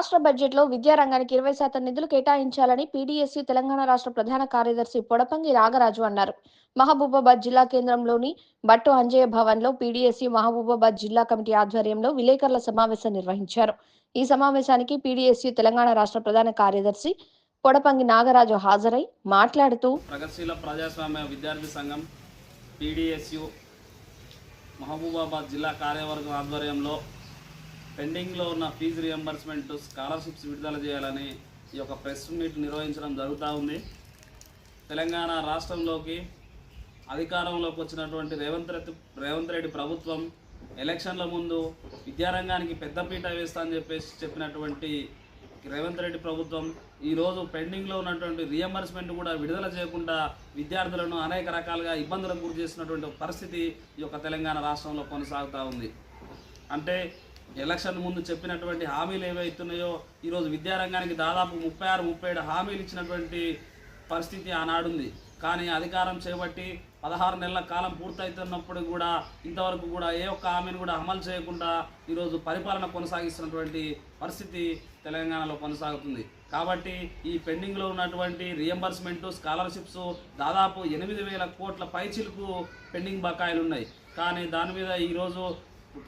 రాష్ట్ర బడ్జెట్లో విద్యారంగానికి ఇరవై శాతం నిధులు కేటాయించాలని పీడీఎస్సీ తెలంగాణ రాష్ట్ర ప్రధాన కార్యదర్శి పొడపంగి నాగరాజు అన్నారు. మహబూబాబాద్ జిల్లా కేంద్రంలోని బట్టు అంజయ్య భవన్లో పీడీఎస్సీ మహబూబాబాద్ జిల్లా కమిటీ ఆధ్వర్యంలో విలేకరుల సమావేశం నిర్వహించారు. ఈ సమావేశానికి పీడీఎస్సీ తెలంగాణ రాష్ట్ర ప్రధాన కార్యదర్శి పొడపంగి నాగరాజు హాజరై మాట్లాడుతూ ప్రగతిశీల ప్రజాస్వామ్య విద్యార్థి సంఘం పీడిఎస్యు మహబూబాబాద్ జిల్లా కార్యవర్గం ఆధ్వర్యంలో పెండింగ్లో ఉన్న ఫీజు రియంబర్స్మెంట్ స్కాలర్షిప్స్ విడుదల చేయాలని ఈ యొక్క ప్రెస్ మీట్ నిర్వహించడం జరుగుతూ ఉంది. తెలంగాణ రాష్ట్రంలోకి అధికారంలోకి వచ్చినటువంటి రేవంత్ రెడ్డి రేవంత్ రెడ్డి ప్రభుత్వం ఎలక్షన్ల ముందు విద్యారంగానికి పెద్దపీట వేస్తా అని చెప్పేసి చెప్పినటువంటి రేవంత్ రెడ్డి ప్రభుత్వం ఈరోజు పెండింగ్లో ఉన్నటువంటి రియంబర్స్మెంట్ కూడా విడుదల చేయకుండా విద్యార్థులను అనేక రకాలుగా ఇబ్బందులకు గురి చేసినటువంటి పరిస్థితి ఈ యొక్క తెలంగాణ రాష్ట్రంలో కొనసాగుతూ ఉంది. అంటే ఎలక్షన్ ముందు చెప్పినటువంటి హామీలు ఏవైతున్నాయో ఈరోజు విద్యారంగానికి దాదాపు ముప్పై ఆరు ముప్పై ఏడు హామీలు ఇచ్చినటువంటి పరిస్థితి ఆనాడుంది. కానీ అధికారం చేపట్టి పదహారు నెలల కాలం పూర్తవుతున్నప్పుడు కూడా ఇంతవరకు కూడా ఏ ఒక్క హామీని కూడా అమలు చేయకుండా ఈరోజు పరిపాలన కొనసాగిస్తున్నటువంటి పరిస్థితి తెలంగాణలో కొనసాగుతుంది. కాబట్టి ఈ పెండింగ్లో ఉన్నటువంటి రియంబర్స్మెంట్ స్కాలర్షిప్స్ దాదాపు ఎనిమిది వేల కోట్ల పైచిలకు పెండింగ్ బకాయిలు ఉన్నాయి కానీ దాని మీద ఈరోజు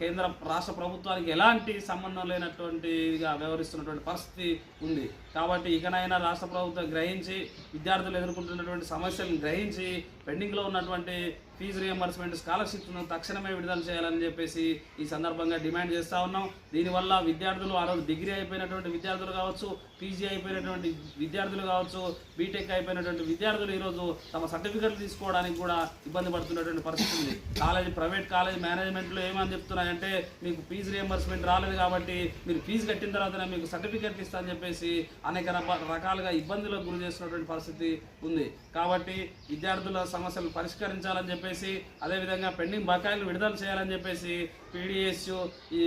కేంద్ర రాష్ట్ర ప్రభుత్వానికి ఎలాంటి సంబంధం లేనటువంటిగా వ్యవహరిస్తున్నటువంటి పరిస్థితి ఉంది. కాబట్టి ఇకనైనా రాష్ట్ర ప్రభుత్వం గ్రహించి విద్యార్థులు ఎదుర్కొంటున్నటువంటి సమస్యలను గ్రహించి పెండింగ్లో ఉన్నటువంటి ఫీజు రియంబర్స్మెంట్ స్కాలర్షిప్ను తక్షణమే విడుదల చేయాలని చెప్పేసి ఈ సందర్భంగా డిమాండ్ చేస్తూ ఉన్నాం. దీనివల్ల విద్యార్థులు ఆ రోజు డిగ్రీ అయిపోయినటువంటి విద్యార్థులు కావచ్చు పీజీ అయిపోయినటువంటి విద్యార్థులు కావచ్చు బీటెక్ అయిపోయినటువంటి విద్యార్థులు ఈరోజు తమ సర్టిఫికెట్లు తీసుకోవడానికి కూడా ఇబ్బంది పడుతున్నటువంటి పరిస్థితి ఉంది. కాలేజ్ ప్రైవేట్ కాలేజ్ మేనేజ్మెంట్లో ఏమని చెప్తున్నాయంటే మీకు ఫీజు రియంబర్స్మెంట్ రాలేదు కాబట్టి మీరు ఫీజు కట్టిన తర్వాతనే మీకు సర్టిఫికెట్లు ఇస్తా అని చెప్పేసి అనేక రక- రకాలుగా ఇబ్బందులకు గురి చేస్తున్నటువంటి పరిస్థితి ఉంది. కాబట్టి విద్యార్థుల సమస్యలు పరిష్కరించాలని చెప్పేసి చెప్పేసి అదేవిధంగా పెండింగ్ బకాయిలు విడుదల చేయాలని చెప్పేసి పీడిఎస్యు ఈ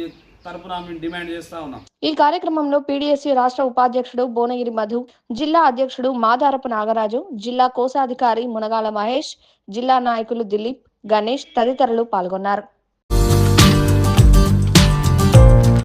తరపున మేము డిమాండ్ చేస్తూ ఉన్నాం. ఈ కార్యక్రమంలో పీడీఎస్యూ రాష్ట్ర ఉపాధ్యక్షుడు భువనగిరి మధు జిల్లా అధ్యక్షుడు మాదారపు నాగరాజు జిల్లా కోశాధికారి మునగాల మహేష్ జిల్లా నాయకులు దిలీప్ గణేష్ తదితరులు పాల్గొన్నారు.